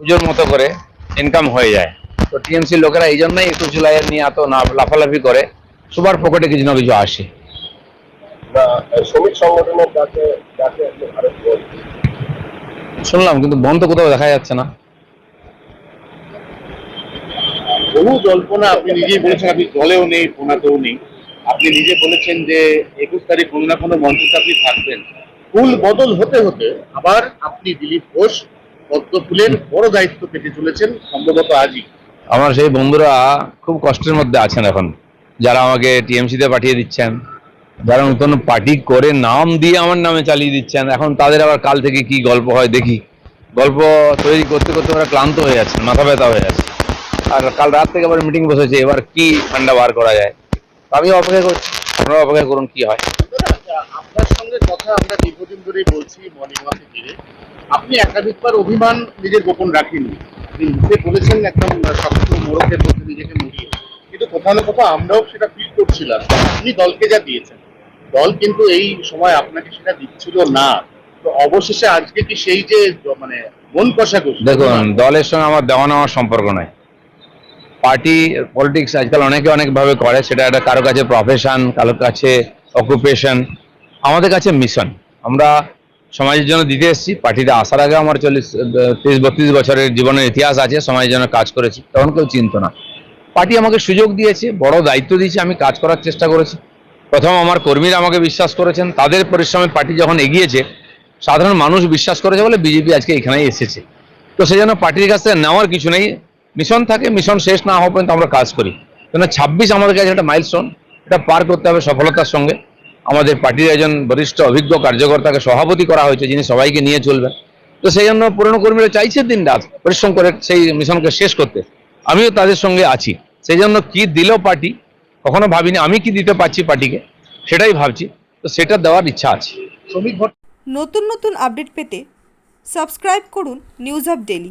পুজোর মতো করে ইনকাম হয়ে যায়। তো টিএমসি লোকেরা এই জন্যই একটু জুলাইয়ের নিয়ে এত না লাফালাফি করে। সবার পকেটে কিছু না কিছু আসে। শ্রমিক সংগঠনের ডাকে ডাকে আপনি ভারত বন্ধ শুনলাম কিন্তু বন্ধ কোথাও দেখা যাচ্ছে না। বহু জল্পনা আপনি নিজেই বলেছেন আপনি দলেও নেই কোনাতেও নেই। আপনি নিজে বলেছেন যে একুশ তারিখ কোনো না কোনো মঞ্চে আপনি থাকবেন। ফুল বদল হতে হতে আবার আপনি দিলীপ ঘোষ পদ্ম ফুলের বড় দায়িত্ব পেতে চলেছেন সম্ভবত আজই। আমার সেই বন্ধুরা খুব কষ্টের মধ্যে আছেন এখন। যারা আমাকে টিএমসিতে পাঠিয়ে দিচ্ছেন, যারা নতুন পার্টি করে নাম দিয়ে আমার নামে চালিয়ে দিচ্ছেন, এখন তাদের আবার কাল থেকে কি গল্প হয় দেখি। গল্প তৈরি করতে করতে ওরা ক্লান্ত হয়ে যাচ্ছে, মাথা ব্যথা হয়ে যাচ্ছে। আর কাল রাত থেকে আবার মিটিং বসেছে, এবার কি ঠান্ডা বার করা যায়? আমি অপেক্ষা করছি আপনারা অপেক্ষা করুন কি হয়। আপনার সঙ্গে কথা আমরা দীর্ঘদিন ধরেই বলছি মর্নিং ওয়াকে ঘিরে। আপনি একাধিকবার অভিমান নিজের গোপন রাখেননি। মুখে বলেছেন একদম শক্ত মোড়কের মধ্যে নিজেকে মুড়িয়ে। কিন্তু কোথাও না কোথাও আমরাও সেটা ফিল করছিলাম। আপনি দলকে যা দিয়েছেন, দল কিন্তু এই সময় আপনাকে সেটা দিচ্ছিল না। তো অবশেষে আজকে কি সেই যে মানে মন কষাকষি দেখুন, দলের সঙ্গে আমার দেওয়া নেওয়ার সম্পর্ক নয়। পার্টি পলিটিক্স আজকাল অনেকে অনেকভাবে করে। সেটা একটা কারও কাছে প্রফেশন কারও কাছে অকুপেশন আমাদের কাছে মিশন আমরা সমাজের জন্য দিতে এসেছি, পার্টিতে আসার আগে আমার চল্লিশ তিরিশ বত্রিশ বছরের জীবনের ইতিহাস আছে, সমাজের জন্য কাজ করেছি, তখন কেউ চিনত না। পার্টি আমাকে সুযোগ দিয়েছে, বড় দায়িত্ব দিয়েছে, আমি কাজ করার চেষ্টা করেছি। প্রথম আমার কর্মীরা আমাকে বিশ্বাস করেছেন, তাদের পরিশ্রমে পার্টি যখন এগিয়েছে, সাধারণ মানুষ বিশ্বাস করেছে বলে বিজেপি আজকে এখানেই এসেছে। তো সেই জন্য পার্টির কাছ থেকে নেওয়ার কিছু নেই মিশন থাকে মিশন শেষ না হওয়া পর্যন্ত আমরা কাজ করি। কেন ছাব্বিশ আমাদের কাছে একটা মাইলস্টোন এটা পার করতে হবে সফলতার সঙ্গে। আমাদের পার্টির একজন বরিষ্ঠ অভিজ্ঞ কার্যকর্তাকে সভাপতি করা হয়েছে যিনি সবাইকে নিয়ে চলবেন। তো সেই জন্য পুরনো কর্মীরা চাইছে দিন রাত পরিশ্রম করে সেই মিশনকে শেষ করতে। আমিও তাদের সঙ্গে আছি। সেই জন্য কি দিল পার্টি কখনো ভাবিনি। আমি কি দিতে পারছি পার্টিকে সেটাই ভাবছি। তো সেটা দেওয়ার ইচ্ছা আছে। নতুন নতুন আপডেট পেতে সাবস্ক্রাইব করুন নিউজ আপ ডেলি